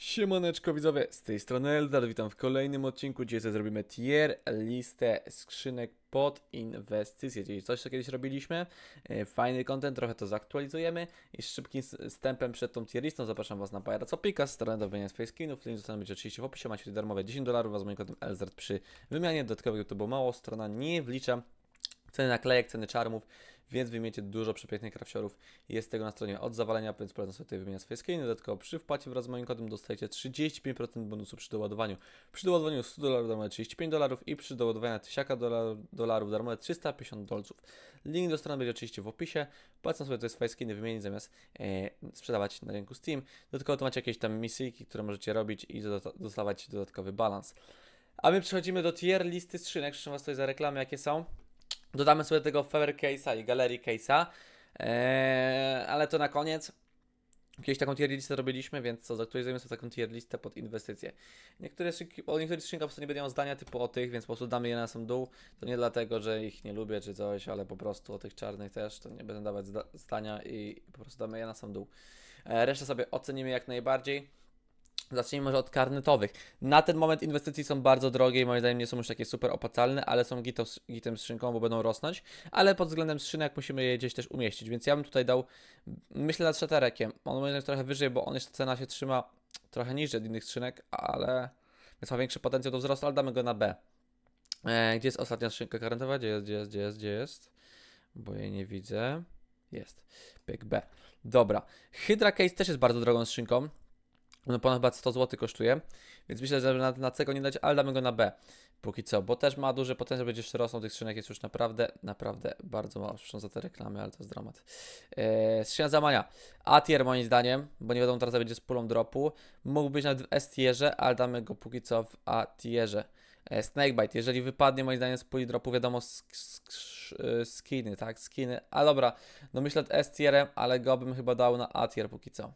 Siemaneczko widzowie, z tej strony Eldar, witam w kolejnym odcinku, gdzie zrobimy tier listę skrzynek pod inwestycje, czyli coś co kiedyś robiliśmy, e, fajny content, trochę to zaktualizujemy. I z szybkim wstępem przed tą tier listą zapraszam Was na Pirates Opika, stronę do wymiany swoich skinów, link zostanie będzie oczywiście w opisie, macie darmowe 10 dolarów, z moim kodem LZR przy wymianie. Dodatkowych to było mało, strona nie wlicza ceny naklejek, ceny czarmów, więc wymiecie dużo przepięknych krafciorów. Jest tego na stronie od zawalenia, więc polecam sobie tutaj wymieniać swoje skiny. Dodatkowo przy wpłacie wraz z moim kodem dostajecie 35% bonusu przy doładowaniu. Przy doładowaniu 100 dolarów darmowe 35 dolarów i przy doładowaniu 1000 dolar- dolarów darmowe 350 dolców. Link do strony będzie oczywiście w opisie. Polecam sobie tutaj swoje skiny wymienić zamiast e, sprzedawać na rynku Steam. Dodatkowo to macie jakieś tam misyjki, które możecie robić i dostawać dodatkowy balans. A my przechodzimy do tier listy skrzynek. Proszę Was tutaj za reklamy, jakie są. Dodamy sobie tego Fever Case'a i Gallery Case'a, eee, ale to na koniec. Kiedyś taką tier listę robiliśmy, więc co, zaktualizujemy sobie taką tier listę pod inwestycje. Niektóre skrzynki, o niektórych skrzynkach po prostu nie miał zdania typu o tych, więc po prostu damy je na sam dół. To nie dlatego, że ich nie lubię czy coś, ale po prostu o tych czarnych też, to nie będę dawać zda- zdania i po prostu damy je na sam dół. E, resztę sobie ocenimy jak najbardziej. Zacznijmy może od karnetowych. Na ten moment inwestycje są bardzo drogie i moim zdaniem nie są już takie super opłacalne, ale są gitem, gitem z szynką, bo będą rosnąć. Ale pod względem skrzynek musimy je gdzieś też umieścić, więc ja bym tutaj dał, myślę nad Shatterekiem. On moim zdaniem trochę wyżej, bo on jeszcze cena się trzyma trochę niżej od innych skrzynek, ale więc ma większy potencjał do wzrostu, ale damy go na B. E, gdzie jest ostatnia skrzynka karnetowa? Gdzie jest, gdzie jest, gdzie jest, gdzie jest? Bo jej nie widzę. Jest. Pyk B. Dobra. Hydra Case też jest bardzo drogą skrzynką. No ponad chyba 100 zł kosztuje, więc myślę, że na, na C go nie dać, ale damy go na B. Póki co, bo też ma duży potencjał, będzie jeszcze rosną, tych skrzynek jest już naprawdę, naprawdę bardzo mało, przepraszam za te reklamy, ale to jest dramat. Eee, skrzynia zamania, A tier moim zdaniem, bo nie wiadomo teraz będzie z pulą dropu, mógł być nawet w S tierze, ale damy go póki co w A tierze. E, Snakebite, jeżeli wypadnie moim zdaniem z puli dropu, wiadomo, sk- sk- skiny, tak, skiny, a dobra, no myślę nad S tierem, ale go bym chyba dał na A tier póki co.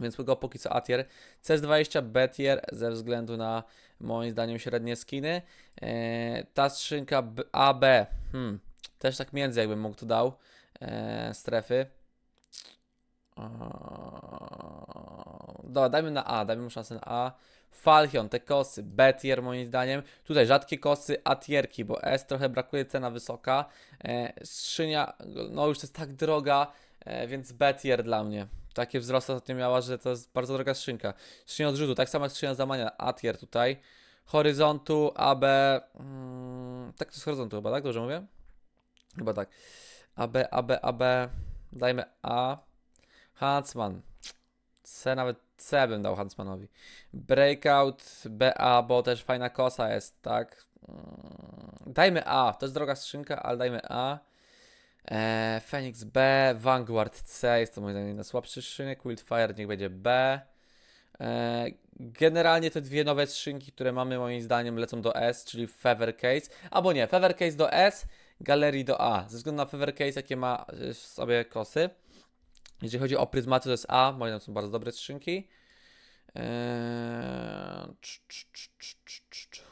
Więc go póki co A tier. CS20 B tier ze względu na moim zdaniem średnie skiny. Eee, ta skrzynka AB, hmm, też tak między jakbym mógł tu dał eee, strefy. Dobra, dajmy na A, dajmy mu szansę na A. Falchion, te kosy, B tier moim zdaniem. Tutaj rzadkie kosy, A tierki, bo S trochę brakuje, cena wysoka. Eee, skrzynia, no już jest tak droga, e, więc B tier dla mnie. Takie wzrosty ostatnio miała, że to jest bardzo droga skrzynka. Skrzynia odrzutu, tak samo jak skrzynia zamania, A tier tutaj. Horyzontu, AB, mm, tak to jest horyzontu chyba, tak? Dobrze mówię? Chyba tak. AB, AB, AB, dajmy A. Huntsman. C, nawet C bym dał Huntsmanowi. Breakout, BA, bo też fajna kosa jest, tak? Mm, Dajmy A, to jest droga skrzynka, ale dajmy A. E, Phoenix B, Vanguard C, jest to moim zdaniem najsłabszy skrzynek, Wildfire niech będzie B. E, generalnie te dwie nowe skrzynki, które mamy moim zdaniem lecą do S, czyli Feather Case, albo nie, Feather Case do S, Galerii do A, ze względu na Feather Case jakie ma e, w sobie kosy. Jeżeli chodzi o pryzmaty to jest A, moim zdaniem są bardzo dobre skrzynki. Eee,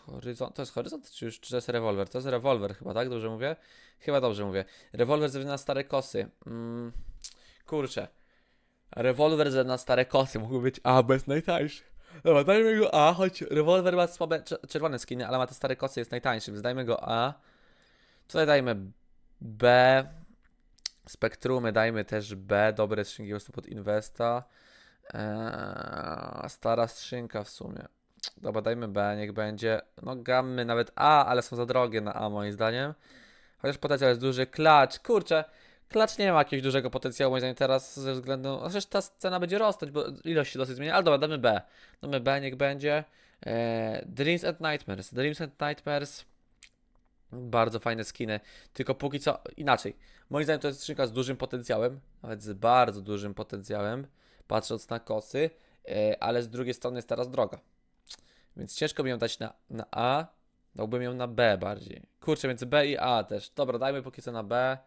Horyzont, to jest horyzont, czy już czy to jest rewolwer? To jest rewolwer chyba, tak? Dobrze mówię? Chyba dobrze mówię. Rewolwer ze na stare kosy. Mm, kurczę. Rewolwer ze na stare kosy mógł być A, bez najtańszy. Dobra, dajmy go A, choć rewolwer ma słabe cz- czerwone skiny, ale ma te stare kosy, jest najtańszy, więc dajmy go A. Tutaj dajmy B. Spektrumy dajmy też B, dobre skrzynki po pod inwesta. Eee, stara skrzynka w sumie. Dobra, dajmy B, niech będzie. No gammy nawet A, ale są za drogie na A moim zdaniem. Chociaż potencjał jest duży. Klacz, kurczę. Klacz nie ma jakiegoś dużego potencjału moim zdaniem teraz ze względu... no Zresztą ta cena będzie rosnąć, bo ilość się dosyć zmienia. Ale dobra, damy B. Damy B, niech będzie. Eee, Dreams and Nightmares. Dreams and Nightmares. Bardzo fajne skiny. Tylko póki co inaczej. Moim zdaniem to jest skrzynka z dużym potencjałem. Nawet z bardzo dużym potencjałem. Patrząc na kosy. e, ale z drugiej strony jest teraz droga. Więc ciężko mi ją dać na, na A. Dałbym ją na B bardziej. Kurczę, między B i A też. Dobra, dajmy póki co na B.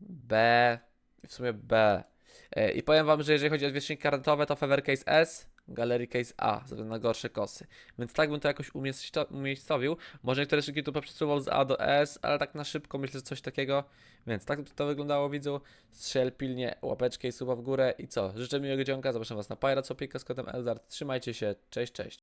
B. W sumie B. E, I powiem wam, że jeżeli chodzi o dwie skrzynki karnetowe, to Feather Case S Gallery Case A, ze względu na gorsze kosy. Więc tak bym to jakoś umiejsco- umiejscowił. Może niektóre szybki tu przesuwał z A do S, ale tak na szybko myślę, że coś takiego. Więc tak to wyglądało, widzu. Strzel pilnie łapeczkę i suba w górę. I co? Życzę miłego dzionka, zapraszam Was na Pirates Opieka z kodem Eldar. Trzymajcie się, cześć, cześć.